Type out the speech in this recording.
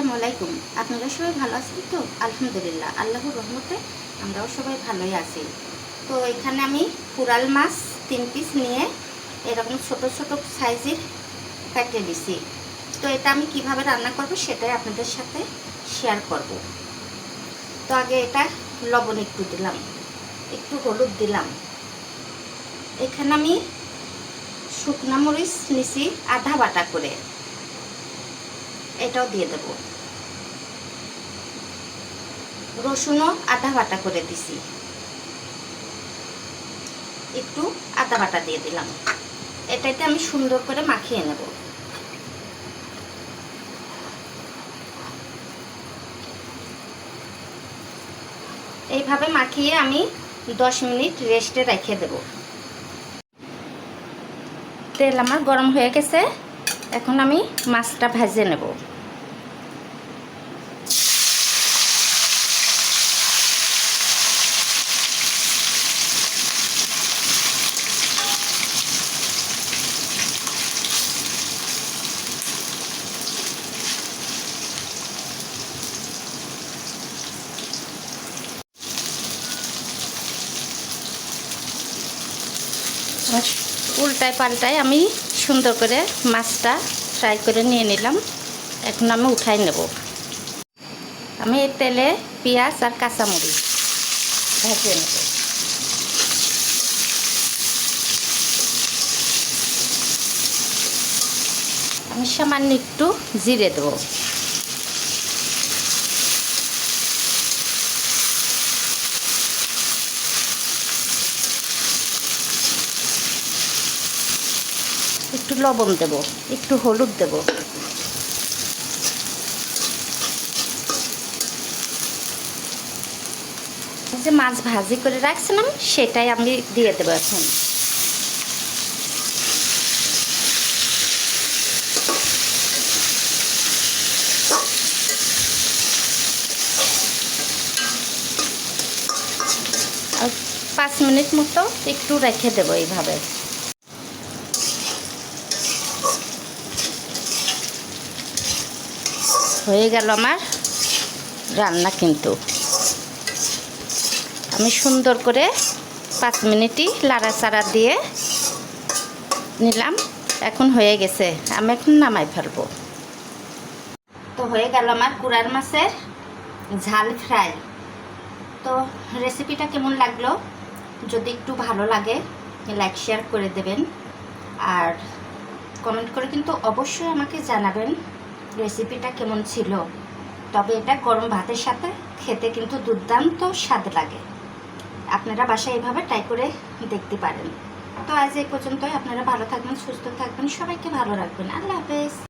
আসসালামু আলাইকুম। আপনারা সবাই ভালো আছেন তো? আলহামদুলিল্লাহ, আল্লাহর রহমতে আমরাও সবাই ভালোই আছি। তো এখানে আমি কুরাল মাছ তিন পিস নিয়ে এরকম ছোট ছোট সাইজের কাটিয়ে দিছি। তো এটা আমি কীভাবে রান্না করব সেটাই আপনাদের সাথে শেয়ার করব। তো আগে এটা লবণ একটু দিলাম, একটু হলুদ দিলাম। এখানে আমি শুকনা মরিচ নিছি আধা বাটা করে। এটাও দিয়ে দেব। রসুনও আধা বাটা করে দিছি। একটু আদা বাটা দিয়ে দিলাম। এটাতে আমি সুন্দর করে মাখিয়ে নেব। এইভাবে মাখিয়ে আমি দশ মিনিট রেস্টে রেখে দেব। তেল আমার গরম হয়ে গেছে। এখন আমি মাছটা ভেজে নেব। উল্টায় পাল্টায় আমি সুন্দর করে মাছটা ফ্রাই করে নিয়ে নিলাম। এখন আমি উঠাই নেব। আমি এই তেলে পেঁয়াজ আর কাঁচামরিচ ভেজে নেব। আমি সামান্য একটু জিরে দেবো। একটু লবণ দেব, একটু হলুদ দেব। যে মাছ ভাজি করে রাখছিলাম, সেটাই আমি দিয়ে দেবো এখন। পাঁচ মিনিট মতো একটু রেখে দেবো এইভাবে। হয়ে গেল আমার রান্না কিন্তু। আমি সুন্দর করে পাঁচ মিনিটই লাড়াচাড়া দিয়ে নিলাম। এখন হয়ে গেছে। আমি এখন নামাই ফেলব। তো হয়ে গেল আমার কুড়ার মাছের ঝাল ফ্রাই। তো রেসিপিটা কেমন লাগল? যদি একটু ভালো লাগে লাইক শেয়ার করে দেবেন। আর কমেন্ট করে কিন্তু অবশ্যই আমাকে জানাবেন। রেসিপিটা কেমন ছিল? তবে এটা গরম ভাতের সাথে খেতে কিন্তু দুর্দান্ত স্বাদ লাগে। আপনারা বাসায় এভাবে ট্রাই করে দেখতে পারেন। তো আজ এই পর্যন্তই। আপনারা ভালো থাকবেন, সুস্থ থাকবেন। সবাইকে ভালো রাখবেন। আল্লাহ হাফেজ।